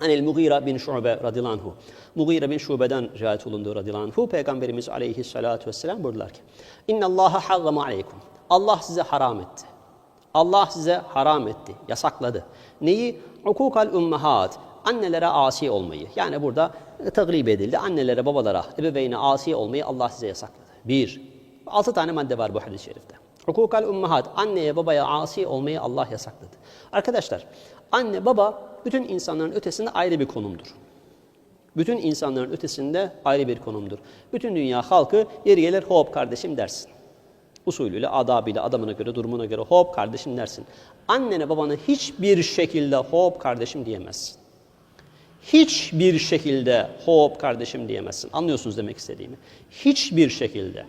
Anil Mughira bin Şube radıyallahu anhu. Mughira bin Şube'den rivayet olunduğu radıyallahu anhu. Peygamberimiz aleyhissalatu vesselam buyurdular ki. İnna Allaha harrama aleykum. Allah size haram etti. Allah size haram etti, yasakladı. Neyi? Hukukal ummahat. Annelere asi olmayı. Yani burada taglib edildi. Annelere, babalara, ebeveyne asi olmayı Allah size yasakladı. Bir. Altı tane madde var bu hadis-i şerifte. Hukukal ummahat. Anneye, babaya asi olmayı Allah yasakladı. Arkadaşlar, anne, baba bütün insanların ötesinde ayrı bir konumdur. Bütün insanların ötesinde ayrı bir konumdur. Bütün dünya halkı yeri gelir hop kardeşim dersin. Usulüyle, adabıyla, adamına göre, durumuna göre hop kardeşim dersin. Annene babana hiçbir şekilde hop kardeşim diyemezsin. Hiçbir şekilde hop kardeşim diyemezsin. Anlıyorsunuz demek istediğimi. Hiçbir şekilde.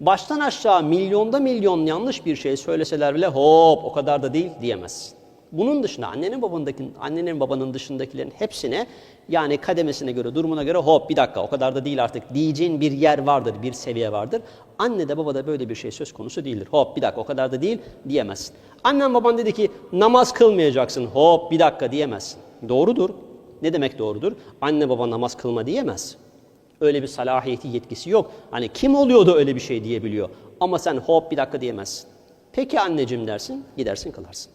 Baştan aşağı milyonda milyon yanlış bir şey söyleseler bile hop o kadar da değil diyemezsin. Bunun dışında annenin babandaki, annenin babanın dışındakilerin hepsine yani kademesine göre, durumuna göre hop bir dakika o kadar da değil artık diyeceğin bir yer vardır, bir seviye vardır. Anne de baba da böyle bir şey söz konusu değildir. Hop bir dakika o kadar da değil diyemezsin. Annen baban dedi ki namaz kılmayacaksın hop bir dakika diyemezsin. Doğrudur. Ne demek doğrudur? Anne baba namaz kılma diyemez. Öyle bir salahiyeti yetkisi yok. Hani kim oluyor da öyle bir şey diyebiliyor. Ama sen hop bir dakika diyemezsin. Peki anneciğim dersin, gidersin kılarsın.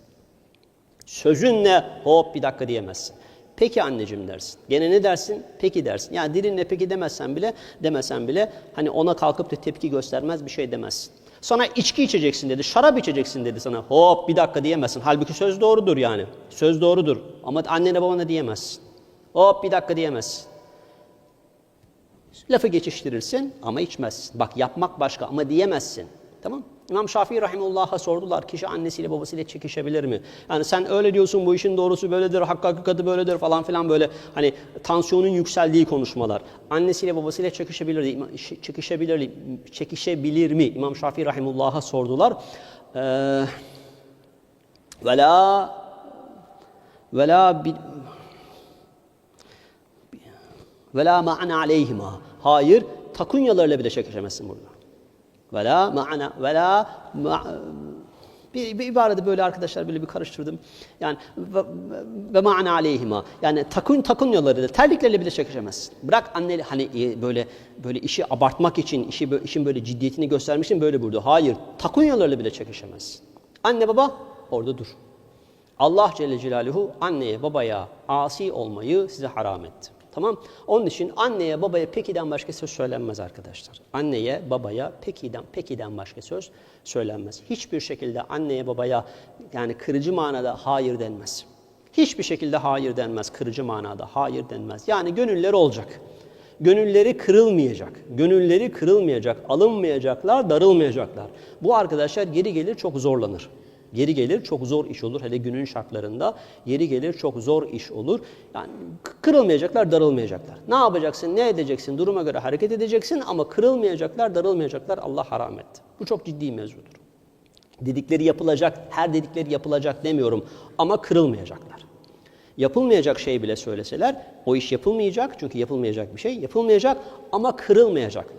Sözünle hop bir dakika diyemezsin. Peki anneciğim dersin. Gene ne dersin? Peki dersin. Yani dilinle peki demezsen bile, demesen bile hani ona kalkıp da tepki göstermez bir şey demezsin. Sana içki içeceksin dedi, şarap içeceksin dedi sana. Hop bir dakika diyemezsin. Halbuki söz doğrudur yani. Söz doğrudur. Ama annene babana diyemezsin. Hop bir dakika diyemezsin. Lafı geçiştirirsin ama içmezsin. Bak yapmak başka ama diyemezsin. Tamam İmam Şafii Rahimullah'a sordular kişi annesiyle babasıyla çekişebilir mi? Yani sen öyle diyorsun bu işin doğrusu böyledir, hakkı hakikati böyledir falan filan böyle hani tansiyonun yükseldiği konuşmalar. Annesiyle babasıyla çekişebilir, çekişebilir, çekişebilir mi? İmam Şafii Rahimullah'a sordular. Ee, ve la ve la ve la ma'na aleyhima. Hayır, takunyalarla bile çekişemezsin burada. Ve la ma'na ve la ma, bir, bir ibarede böyle arkadaşlar böyle bir karıştırdım. Yani ve, ve ma'na aleyhima. Yani takun takunyalarıyla, terliklerle bile çekişemezsin. Bırak anne hani e, böyle böyle işi abartmak için, işi işin böyle ciddiyetini göstermek böyle burada. Hayır, takunyalarla bile çekişemezsin. Anne baba orada dur. Allah Celle Celaluhu anneye babaya asi olmayı size haram etti. Tamam. Onun için anneye babaya pekiden başka söz söylenmez arkadaşlar. Anneye babaya pekiden pekiden başka söz söylenmez. Hiçbir şekilde anneye babaya yani kırıcı manada hayır denmez. Hiçbir şekilde hayır denmez. Kırıcı manada hayır denmez. Yani gönülleri olacak. Gönülleri kırılmayacak. Gönülleri kırılmayacak. Alınmayacaklar, darılmayacaklar. Bu arkadaşlar geri gelir çok zorlanır. Yeri gelir çok zor iş olur. Hele günün şartlarında yeri gelir çok zor iş olur. Yani kırılmayacaklar, darılmayacaklar. Ne yapacaksın, ne edeceksin? Duruma göre hareket edeceksin ama kırılmayacaklar, darılmayacaklar. Allah haram etti. Bu çok ciddi mevzudur. Dedikleri yapılacak, her dedikleri yapılacak demiyorum ama kırılmayacaklar. Yapılmayacak şey bile söyleseler o iş yapılmayacak çünkü yapılmayacak bir şey yapılmayacak ama kırılmayacaklar.